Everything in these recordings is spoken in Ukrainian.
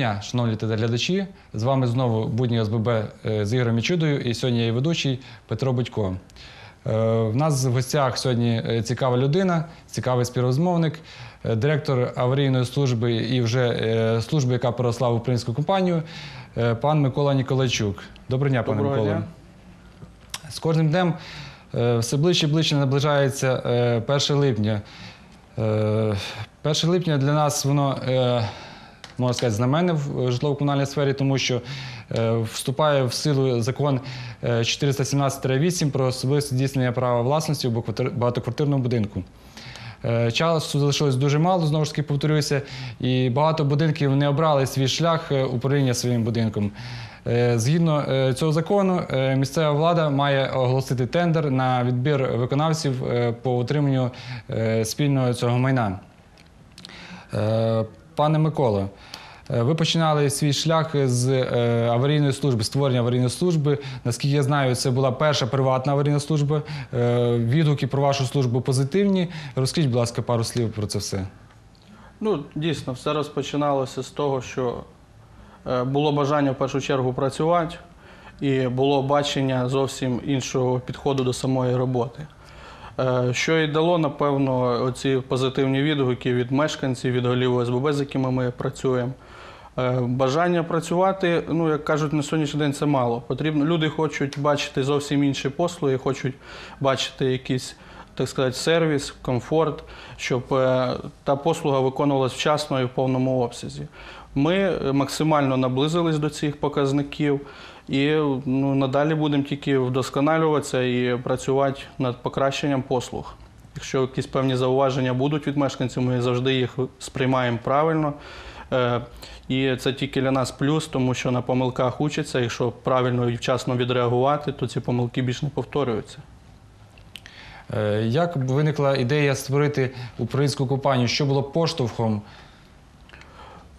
Дня, шановні телеглядачі. З вами знову будні ОСББ е, з Ігорем Мічудою і сьогодні я її ведучий Петро Будько. Е, В нас в гостях сьогодні е, цікава людина, цікавий співрозмовник, директор аварійної служби і вже служби, яка переросла в українську компанію, пан Микола Ніколайчук. Доброго дня, пане Микола. З кожним днем все ближче і ближче наближається е, 1 липня. Е, 1 липня для нас воно, можна сказати, знамене в житлово-комунальній сфері, тому що е, вступає в силу закон е, 417-8 про особисте здійснення права власності у багатоквартирному будинку. Е, Часу залишилось дуже мало, знову ж таки повторюся, і багато будинків не обрали свій шлях е, управління своїм будинком. Е, Згідно е, цього закону, е, місцева влада має оголосити тендер на відбір виконавців е, по утриманню е, спільного цього майна. Е, Пане Миколо, е, ви починали свій шлях з е, аварійної служби, створення аварійної служби. Наскільки я знаю, це була перша приватна аварійна служба. Е, Відгуки про вашу службу позитивні. Розкажіть, будь ласка, пару слів про це все. Ну, дійсно, все розпочиналося з того, що е, було бажання в першу чергу працювати, і було бачення зовсім іншого підходу до самої роботи. Е, Що і дало, напевно, оці позитивні відгуки від мешканців, від голів ОСББ, з якими ми працюємо. Е, Бажання працювати, ну як кажуть, на сьогоднішній день це мало. Потрібно люди хочуть бачити зовсім інші послуги, хочуть бачити якийсь, так сказати, сервіс, комфорт, щоб е, та послуга виконувалась вчасно і в повному обсязі. Ми е, максимально наблизились до цих показників і ну, надалі будемо тільки вдосконалюватися і працювати над покращенням послуг. Якщо якісь певні зауваження будуть від мешканців, ми завжди їх сприймаємо правильно. Е, І це тільки для нас плюс, тому що на помилках учиться. Якщо правильно і вчасно відреагувати, то ці помилки більш не повторюються. Е, Як виникла ідея створити українську компанію? Що було поштовхом?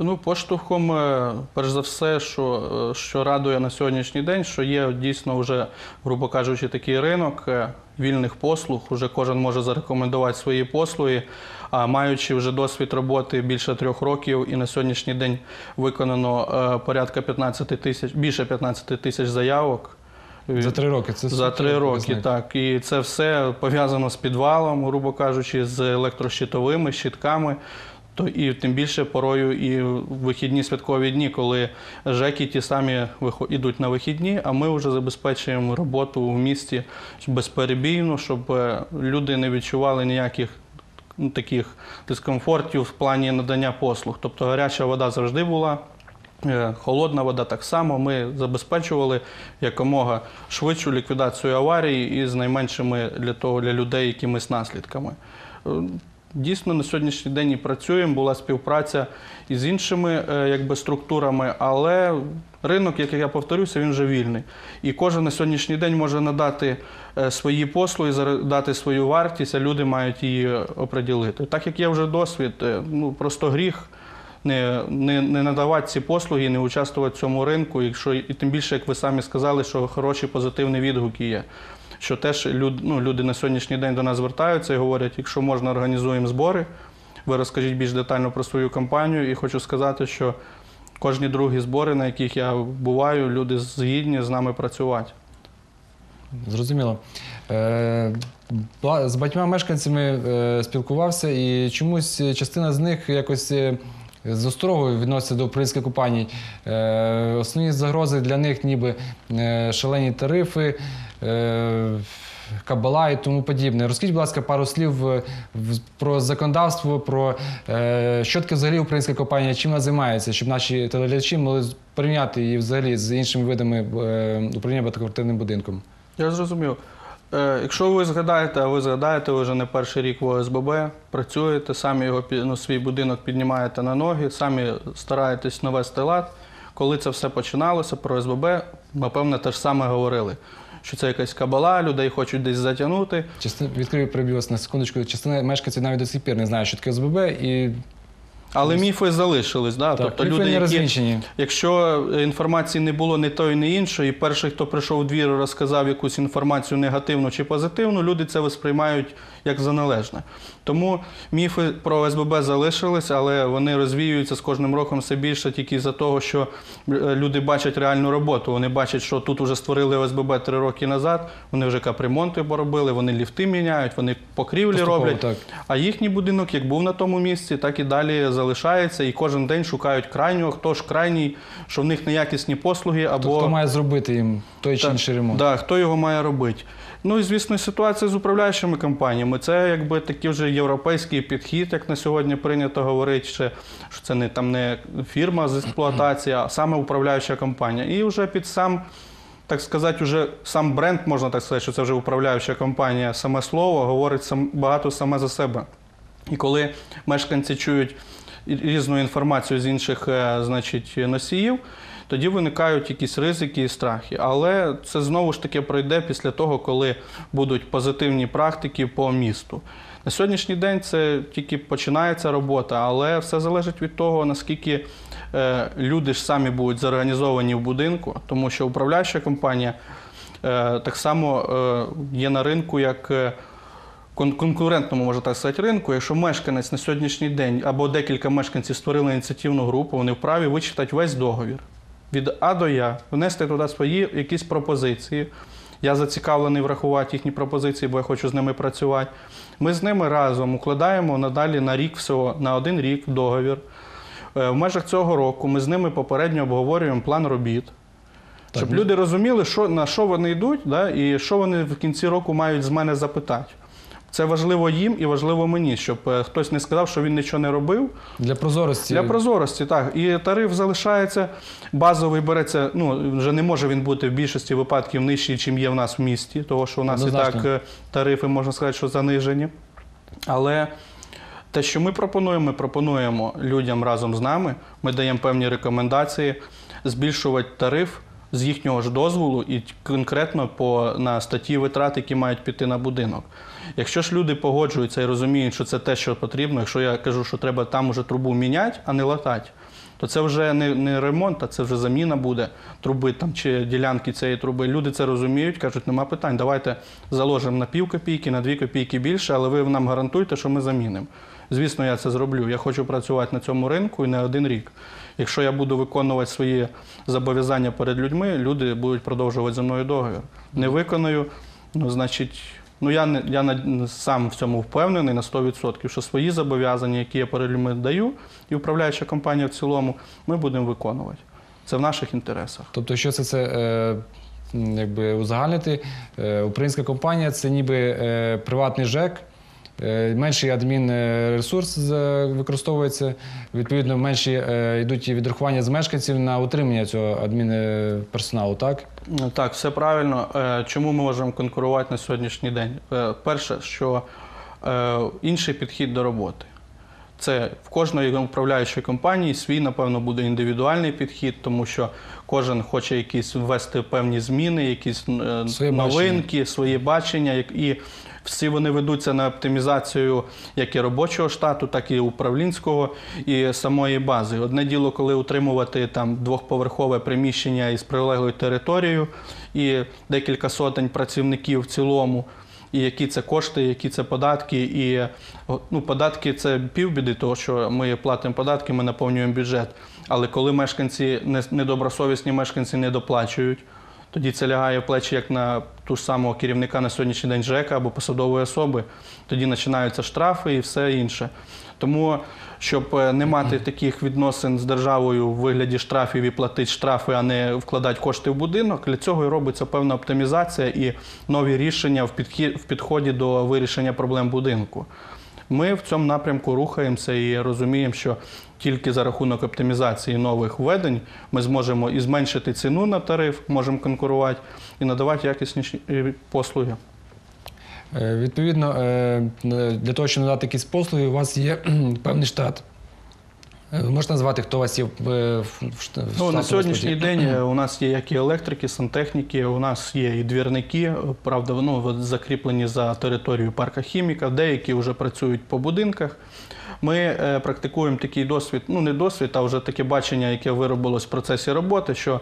Ну, поштовхом, е, перш за все, що, е, що радує на сьогоднішній день, що є дійсно вже, грубо кажучи, такий ринок е, вільних послуг. Уже кожен може зарекомендувати свої послуги. А маючи вже досвід роботи більше трьох років, і на сьогоднішній день виконано порядка 15 тисяч, більше 15 тисяч заявок. За три роки. Це За три роки, так. І це все пов'язано з підвалом, грубо кажучи, з електрощитовими щитками. То і тим більше порою і вихідні святкові дні, коли ЖЕКи ті самі ідуть на вихідні, а ми вже забезпечуємо роботу в місті безперебійно, щоб е, люди не відчували ніяких ну, таких дискомфортів в плані надання послуг. Тобто гаряча вода завжди була. Е, Холодна вода так само. Ми забезпечували якомога швидшу ліквідацію аварії і з найменшими для того для людей якимись наслідками. Дійсно, на сьогоднішній день і працюємо. Була співпраця із іншими е, якби, структурами, але ринок, як я повторюся, він вже вільний. І кожен на сьогоднішній день може надати е, свої послуги, дати свою вартість, а люди мають її оприділити. Так як є вже досвід, е, ну просто гріх не, не, не надавати ці послуги, не участвувати в цьому ринку, якщо і тим більше, як ви самі сказали, що хороші позитивні відгуки є. Що теж люд, ну, люди на сьогоднішній день до нас звертаються і говорять, якщо можна, організуємо збори. Ви розкажіть більш детально про свою компанію. І хочу сказати, що кожні другі збори, на яких я буваю, люди згідні з нами працювати. Зрозуміло. Е, З багатьма мешканцями е, спілкувався, і чомусь частина з них якось е, з острогою відноситься до українських компаній. Е, Основні загрози для них ніби е, шалені тарифи, е, кабала і тому подібне. Розкажіть, будь ласка, пару слів про законодавство, про що таке взагалі українська компанія, чим вона займається, щоб наші телеглядачі могли порівняти її взагалі з іншими видами управління багатоквартирним будинком. Я зрозумів. Е, Якщо ви згадаєте, а ви згадаєте, ви вже не перший рік в ОСББ, працюєте, самі його ну, свій будинок піднімаєте на ноги, самі стараєтесь навести лад. Коли це все починалося про ОСББ, напевно, те ж саме говорили. Що це якась кабала, людей хочуть десь затягнути. Частина відкрию переб'ю вас на секундочку. Частина мешканців навіть до сих пір не знає, що таке ОСББ, і Але міфи залишились, да? Так, тобто люди, не які, якщо інформації не було ні тої, ні іншої, і перший, хто прийшов у двір, розказав якусь інформацію негативну чи позитивну, люди це восприймають як за належне. Тому міфи про СББ залишились, але вони розвіюються з кожним роком все більше тільки за того, що е, люди бачать реальну роботу. Вони бачать, що тут вже створили ОСББ три роки назад, вони вже капремонти поробили, вони ліфти міняють, вони покрівлі Поступово, роблять. так. А їхній будинок, як був на тому місці, так і далі залишається. І кожен день шукають крайнього, хто ж крайній, що в них неякісні послуги або То хто має зробити їм той чи інший ремонт? Да, хто його має робити? Ну і звісно, ситуація з управляючими компаніями. Це якби такий вже європейський підхід, як на сьогодні прийнято говорити, ще, що це не там не фірма з експлуатації, а саме управляюча компанія. І вже під сам, так сказати, вже сам бренд, можна так сказати, що це вже управляюча компанія, саме слово говорить сам, багато саме за себе. І коли мешканці чують різну інформацію з інших е, значить, носіїв, тоді виникають якісь ризики і страхи. Але це знову ж таки пройде після того, коли будуть позитивні практики по місту. На сьогоднішній день це тільки починається робота, але все залежить від того, наскільки е, люди ж самі будуть зорганізовані в будинку, тому що управляюча компанія е, так само є на ринку як. Кон- конкурентному, можна так сказати, ринку, якщо мешканець на сьогоднішній день або декілька мешканців створили ініціативну групу, вони вправі вичитати весь договір від А до Я, внести туди свої якісь пропозиції. Я зацікавлений врахувати їхні пропозиції, бо я хочу з ними працювати. Ми з ними разом укладаємо надалі на рік всього, на один рік договір. Е, В межах цього року ми з ними попередньо обговорюємо план робіт. Щоб ну- люди розуміли, що, на що вони йдуть, да, і що вони в кінці року мають з мене запитати. Це важливо їм і важливо мені, щоб е, хтось не сказав, що він нічого не робив. Для прозорості. Для прозорості, так. І тариф залишається, базовий береться, ну, вже не може він бути в більшості випадків нижчий, чим є в нас в місті, тому що у нас і так е, тарифи, можна сказати, що занижені. Але те, що ми пропонуємо, ми пропонуємо людям разом з нами, ми даємо певні рекомендації збільшувати тариф з їхнього ж дозволу і конкретно по, на статті витрат, які мають піти на будинок. Якщо ж люди погоджуються і розуміють, що це те, що потрібно, якщо я кажу, що треба там уже трубу міняти, а не латати, то це вже не, не ремонт, а це вже заміна буде труби там, чи ділянки цієї труби. Люди це розуміють, кажуть, нема питань, давайте заложимо на пів копійки, на дві копійки більше, але ви нам гарантуєте, що ми замінимо. Звісно, я це зроблю. Я хочу працювати на цьому ринку і не один рік. Якщо я буду виконувати свої зобов'язання перед людьми, люди будуть продовжувати зі мною договір. Не виконую, ну, значить, ну я не я на- сам в цьому впевнений на 100%, що свої зобов'язання, які я перед людьми даю, і управляюча компанія в цілому, ми будемо виконувати. Це в наших інтересах. Тобто, що це, це е, якби узагальнити, е, українська компанія це ніби е, приватний ЖЕК. Е, Менший адмінресурс використовується, відповідно, менші е, йдуть відрахування з мешканців на утримання цього адмінперсоналу, так? Так, все правильно. Е, Чому ми можемо конкурувати на сьогоднішній день? Е, Перше, що е, інший підхід до роботи. Це в кожної управляючої компанії свій, напевно, буде індивідуальний підхід, тому що кожен хоче якісь ввести певні зміни, якісь е, Своє новинки, свої бачення, і всі вони ведуться на оптимізацію як і робочого штату, так і управлінського і самої бази. Одне діло, коли утримувати там двохповерхове приміщення із прилеглою територією і декілька сотень працівників в цілому. І які це кошти, які це податки. І ну, податки це півбіди, того що ми платимо податки, ми наповнюємо бюджет. Але коли мешканці не- недобросовісні мешканці не доплачують, тоді це лягає в плечі як на ту ж самого керівника на сьогоднішній день ЖЕКа або посадової особи. Тоді починаються штрафи і все інше. Тому, щоб е, не мати таких відносин з державою в вигляді штрафів і платити штрафи, а не вкладати кошти в будинок, для цього і робиться певна оптимізація і нові рішення в підході до вирішення проблем будинку. Ми в цьому напрямку рухаємося і розуміємо, що тільки за рахунок оптимізації нових введень ми зможемо і зменшити ціну на тариф, можемо конкурувати і надавати якісніші е, послуги. Е, Відповідно, е, для того, щоб надати якісь послуги, у вас є певний штат Е, Ви назвати, хто у вас є в, е, в, в шта- в Ну, на сьогоднішній день у нас є як і електрики, сантехніки, у нас є і двірники, правда, ну, закріплені за територією парка хіміка, деякі вже працюють по будинках. Ми е, практикуємо такий досвід, ну не досвід, а вже таке бачення, яке виробилось в процесі роботи, що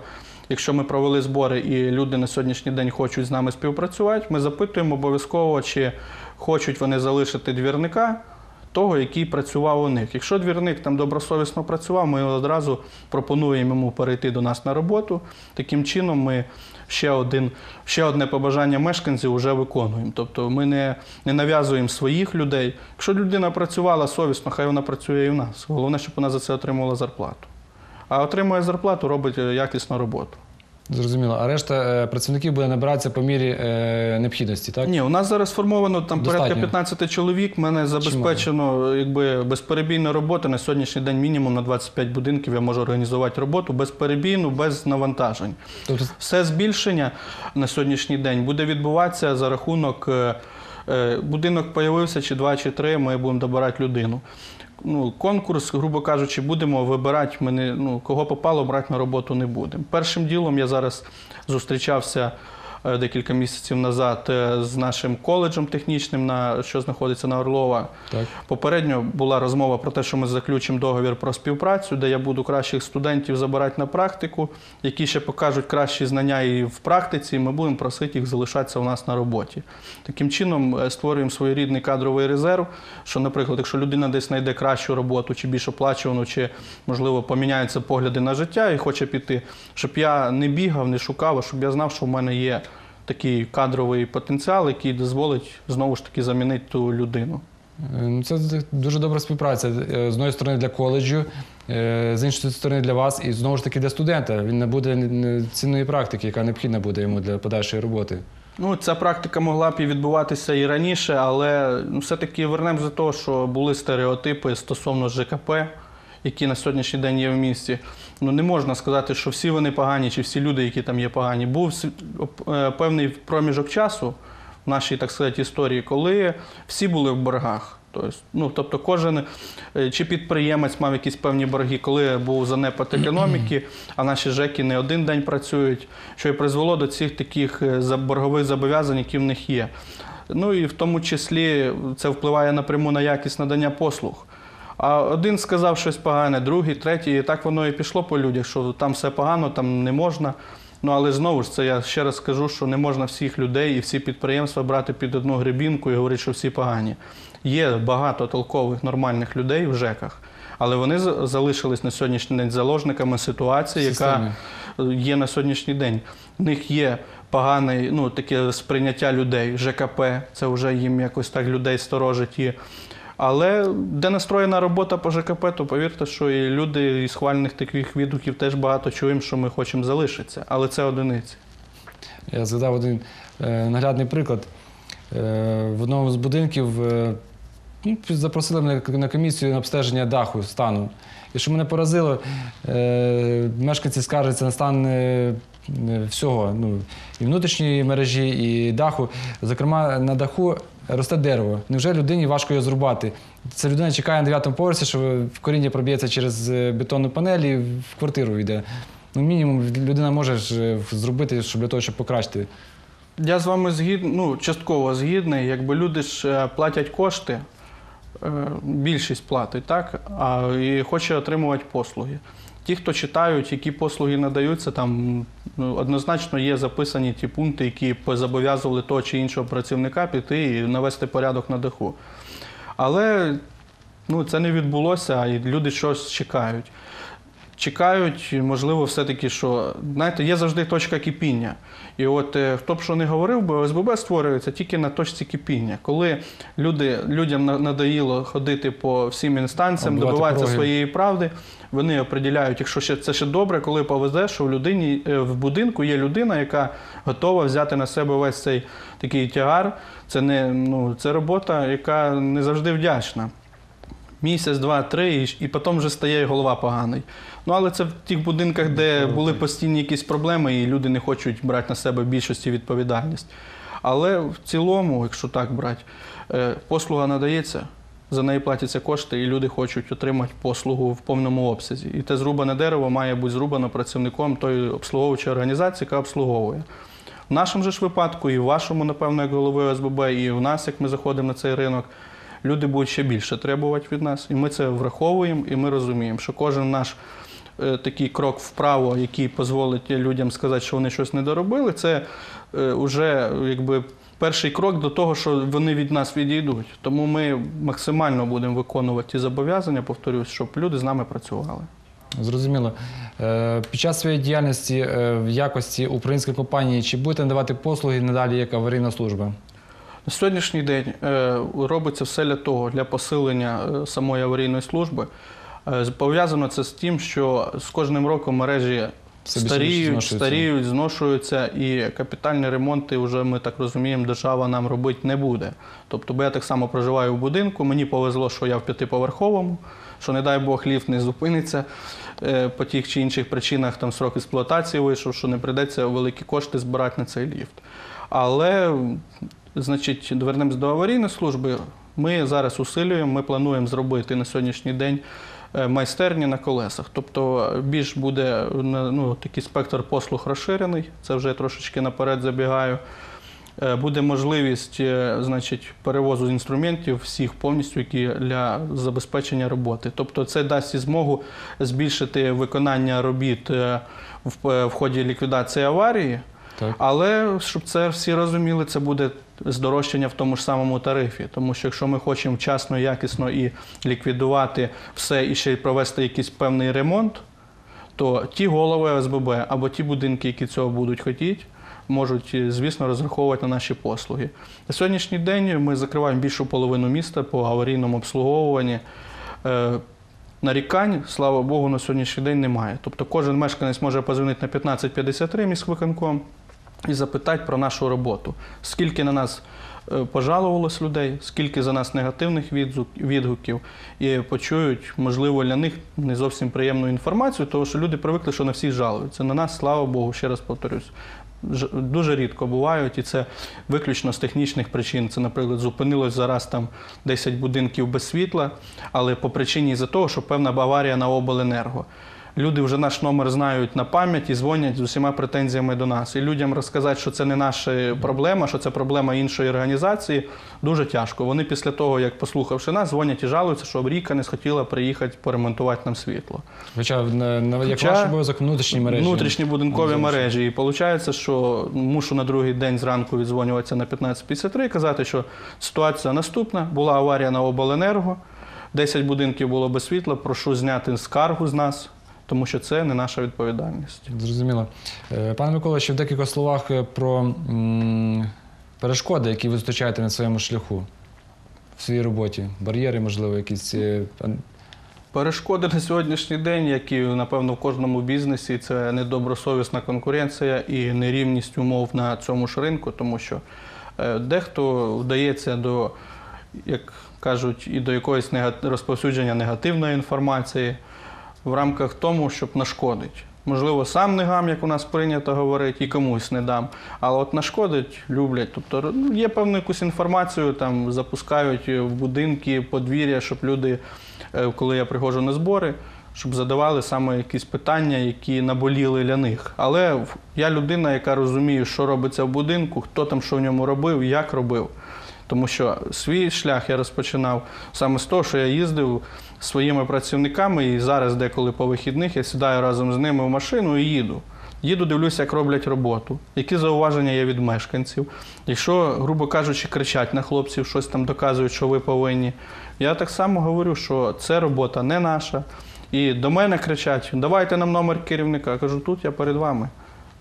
якщо ми провели збори і люди на сьогоднішній день хочуть з нами співпрацювати, ми запитуємо обов'язково, чи хочуть вони залишити двірника того, який працював у них. Якщо двірник там добросовісно працював, ми одразу пропонуємо йому перейти до нас на роботу. Таким чином, ми ще, один, ще одне побажання мешканців вже виконуємо. Тобто ми не, не нав'язуємо своїх людей. Якщо людина працювала совісно, хай вона працює і в нас. Головне, щоб вона за це отримувала зарплату. А отримує зарплату, робить е, якісну роботу. Зрозуміло. А решта е, працівників буде набиратися по мірі е, необхідності, так? Ні, у нас зараз сформовано там порядка 15 чоловік. Мене забезпечено якби безперебійна робота. На сьогоднішній день мінімум на 25 будинків я можу організувати роботу безперебійну, без навантажень. Тобто Все збільшення на сьогоднішній день буде відбуватися за рахунок е, будинок появився чи два, чи три. Ми будемо добирати людину. Ну, конкурс, грубо кажучи, будемо вибирати. Ми не, ну, кого попало, брати на роботу не будемо. Першим ділом я зараз зустрічався декілька місяців назад е, з нашим коледжем технічним, на, що знаходиться на Орлова. так. Попередньо була розмова про те, що ми заключимо договір про співпрацю, де я буду кращих студентів забирати на практику, які ще покажуть кращі знання і в практиці, і ми будемо просити їх залишатися у нас на роботі. Таким чином е, створюємо своєрідний кадровий резерв. Що, наприклад, якщо людина десь знайде кращу роботу, чи більш оплачувану, чи можливо поміняються погляди на життя і хоче піти, щоб я не бігав, не шукав, а щоб я знав, що в мене є такий кадровий потенціал, який дозволить знову ж таки замінити ту людину. Е, Ну, це дуже добра співпраця. Е, З однієї сторони для коледжу, е, з іншої сторони для вас, і знову ж таки для студента. Він набуде н- цінної практики, яка необхідна буде йому для подальшої роботи. Ну, ця практика могла б і відбуватися і раніше, але ну, все-таки вернемо за те, що були стереотипи стосовно ЖКП, які на сьогоднішній день є в місті. Ну не можна сказати, що всі вони погані, чи всі люди, які там є погані. Був е, певний проміжок часу в нашій, так сказати, історії, коли всі були в боргах. Тобто, ну, тобто кожен е, чи підприємець мав якісь певні борги, коли був занепад економіки, а наші ЖЕКи не один день працюють, що і призвело до цих таких е, боргових зобов'язань, які в них є. Ну і в тому числі це впливає напряму на якість надання послуг. А один сказав щось погане, другий, третій, і так воно і пішло по людях, що там все погано, там не можна. Ну але знову ж це я ще раз скажу, що не можна всіх людей і всі підприємства брати під одну гребінку і говорити, що всі погані. Є багато толкових нормальних людей в ЖЕКах, але вони залишились на сьогоднішній день заложниками ситуації, яка є на сьогоднішній день. В них є погане ну, таке сприйняття людей, ЖКП, це вже їм якось так людей сторожить. І... Але де настроєна робота по ЖКП, то повірте, що і люди із хвальних таких відгуків теж багато чуємо, що ми хочемо залишитися. Але це одиниці. Я згадав один е, наглядний приклад. Е, в одному з будинків е, ну, запросили мене на комісію на обстеження даху стану. І що мене поразило, мешканці скаржаться на стан всього, ну, і внутрішньої мережі, і даху. Зокрема, на даху росте дерево. Невже людині важко його зрубати? Ця людина чекає на дев'ятому поверсі, що в коріння проб'ється через е, бетонну панель і в квартиру йде. Ну, мінімум людина може е, зробити, щоб для того, щоб покращити. Я з вами згідний, ну, частково згідний. Якби люди ж е, платять кошти, більшість платить, так? А і хоче отримувати послуги. Ті, хто читають, які послуги надаються, там ну, однозначно є записані ті пункти, які зобов'язували того чи іншого працівника піти і навести порядок на даху. Але ну, це не відбулося, і люди щось чекають. Чекають, можливо, все-таки, що знаєте, є завжди точка кипіння. І от е, хто б що не говорив, бо ОСББ створюється тільки на точці кипіння. Коли люди, людям на- надоїло ходити по всім інстанціям, добиватися своєї правди, вони определяють, якщо ще це ще добре, коли повезе, що в людині е, в будинку є людина, яка готова взяти на себе весь цей такий тягар. Це не ну це робота, яка не завжди вдячна. Місяць, два, три, і, потім вже стає голова поганий. Ну але це в тих будинках, де були постійні якісь проблеми, і люди не хочуть брати на себе в більшості відповідальність. Але в цілому, якщо так брати, е, послуга надається, за неї платяться кошти, і люди хочуть отримати послугу в повному обсязі. І те зрубане дерево має бути зрубано працівником тої обслуговуючої організації, яка обслуговує. В нашому же ж випадку, і в вашому, напевно, як голови ОСББ, і в нас, як ми заходимо на цей ринок, люди будуть ще більше требувати від нас. І ми це враховуємо, і ми розуміємо, що кожен наш е, такий крок вправо, який дозволить людям сказати, що вони щось не доробили, це вже якби. Перший крок до того, що вони від нас відійдуть. Тому ми максимально будемо виконувати ті зобов'язання, повторюсь, щоб люди з нами працювали. Зрозуміло. Е, Під час своєї діяльності е, в якості української компанії чи будете надавати послуги надалі як аварійна служба? На сьогоднішній день е, робиться все для того, для посилення е, самої аварійної служби. Е, Пов'язано це з тим, що з кожним роком мережі старіють, старіють, зношуються, і капітальні ремонти вже ми так розуміємо, держава нам робити не буде. Тобто, бо я так само проживаю в будинку. Мені повезло, що я в п'ятиповерховому, що не дай Бог ліфт не зупиниться по тих чи інших причинах, там срок експлуатації вийшов, що не прийдеться великі кошти збирати на цей ліфт. Але, значить, вернемось до аварійної служби. Ми зараз усилюємо, ми плануємо зробити на сьогоднішній день е, майстерні на колесах. Тобто е, більш буде ну, такий спектр послуг розширений, це вже трошечки наперед забігаю. Е, Буде можливість значить, перевозу інструментів всіх повністю, які для забезпечення роботи. Тобто це дасть змогу збільшити виконання робіт в ході ліквідації аварії. Так. Але щоб це всі розуміли, це буде здорожчання в тому ж самому тарифі. Тому що якщо ми хочемо вчасно, якісно і ліквідувати все і ще й провести якийсь певний ремонт, то ті голови ОСББ або ті будинки, які цього будуть хотіти, можуть, е, звісно, розраховувати на наші послуги. На сьогоднішній день ми закриваємо більшу половину міста по аварійному обслуговуванні. Е, Нарікань, слава Богу, на сьогоднішній день немає. Тобто кожен мешканець може позвонити на 1553 міськвиконком і запитати про нашу роботу. Скільки на нас е, пожалувалось людей, скільки за нас негативних відгуків, і почують, можливо, для них не зовсім приємну інформацію, тому що люди привикли, що на всіх жалуються. На нас, слава Богу, ще раз повторюсь. Дуже рідко бувають, і це виключно з технічних причин. Це, наприклад, зупинилось зараз там 10 будинків без світла, але по причині за того, що певна аварія на обленерго. Люди вже наш номер знають на пам'ять і дзвонять з усіма претензіями до нас. І людям розказати, що це не наша проблема, що це проблема іншої організації, дуже тяжко. Вони після того, як послухавши нас, дзвонять і жалуються, що Ріка не схотіла приїхати поремонтувати нам світло. Хоча на, на, як ваш обов'язок внутрішні мережі. Внутрішні будинкові мережі. І виходить, що мушу на другий день зранку віддзвонюватися на 15.53 і казати, що ситуація наступна. Була аварія на обленерго, 10 будинків було без світла, прошу зняти скаргу з нас, тому що це не наша відповідальність. Зрозуміло. Е, Пане Микола, ще в декількох словах е, про перешкоди, які ви зустрічаєте на своєму шляху в своїй роботі. Бар'єри, можливо, якісь. е, Перешкоди на сьогоднішній день, як і напевно в кожному бізнесі, це недобросовісна конкуренція і нерівність умов на цьому ж ринку, тому що дехто вдається до, як кажуть, і до якогось розповсюдження негативної інформації в рамках тому, щоб нашкодить. Можливо, сам не гам, як у нас прийнято говорити, і комусь не дам. Але от нашкодить, люблять. Тобто ну, є певну якусь інформацію, там запускають в будинки, подвір'я, щоб люди, е, коли я приходжу на збори, щоб задавали саме якісь питання, які наболіли для них. Але я людина, яка розуміє, що робиться в будинку, хто там що в ньому робив, як робив. Тому що свій шлях я розпочинав саме з того, що я їздив своїми працівниками, і зараз, деколи по вихідних, я сідаю разом з ними в машину і їду. Їду, дивлюся, як роблять роботу, які зауваження є від мешканців. Якщо, грубо кажучи, кричать на хлопців, щось там доказують, що ви повинні. Я так само говорю, що це робота не наша. І до мене кричать: давайте нам номер керівника. Я кажу, тут я перед вами.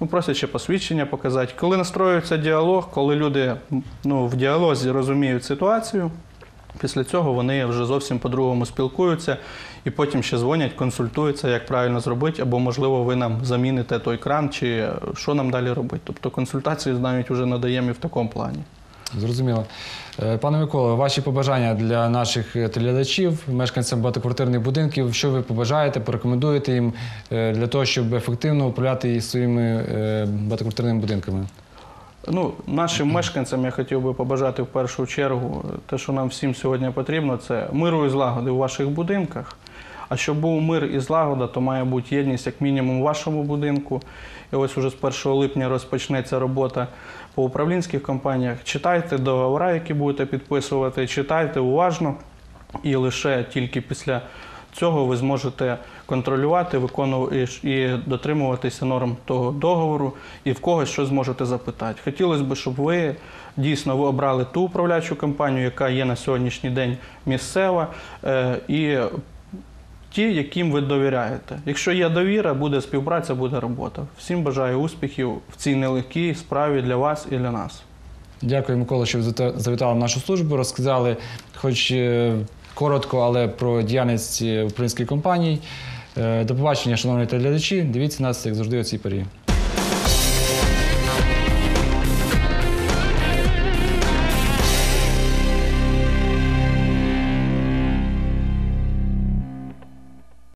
Ну, просять ще посвідчення показати. Коли настроюється діалог, коли люди ну, в діалозі розуміють ситуацію, після цього вони вже зовсім по-другому спілкуються і потім ще дзвонять, консультуються, як правильно зробити, або, можливо, ви нам заміните той кран, чи що нам далі робити. Тобто консультації навіть вже надаємо і в такому плані. Зрозуміло. Е, Пане Микола, ваші побажання для наших е, телеглядачів, мешканцям багатоквартирних будинків, що ви побажаєте, порекомендуєте їм е, для того, щоб ефективно управляти своїми багатоквартирними будинками? Ну, нашим мешканцям я хотів би побажати в першу чергу те, що нам всім сьогодні потрібно, це миру і злагоди у ваших будинках. А щоб був мир і злагода, то має бути єдність як мінімум у вашому будинку. І ось уже з 1 липня розпочнеться робота по управлінських компаніях. Читайте договори, які будете підписувати, читайте уважно, і лише тільки після цього ви зможете контролювати, виконувати і дотримуватися норм того договору, і в когось щось зможете запитати. Хотілося б, щоб ви дійсно ви обрали ту управляючу компанію, яка є на сьогоднішній день місцева, е, і ті, яким ви довіряєте. Якщо є довіра, буде співпраця, буде робота. Всім бажаю успіхів в цій нелегкій справі для вас і для нас. Дякую, Микола, що завітали в нашу службу. Розказали, хоч е, коротко, але про діяльність е, українських компаній. Е, До побачення, шановні телеглядачі. Дивіться нас, як завжди, у цій порі.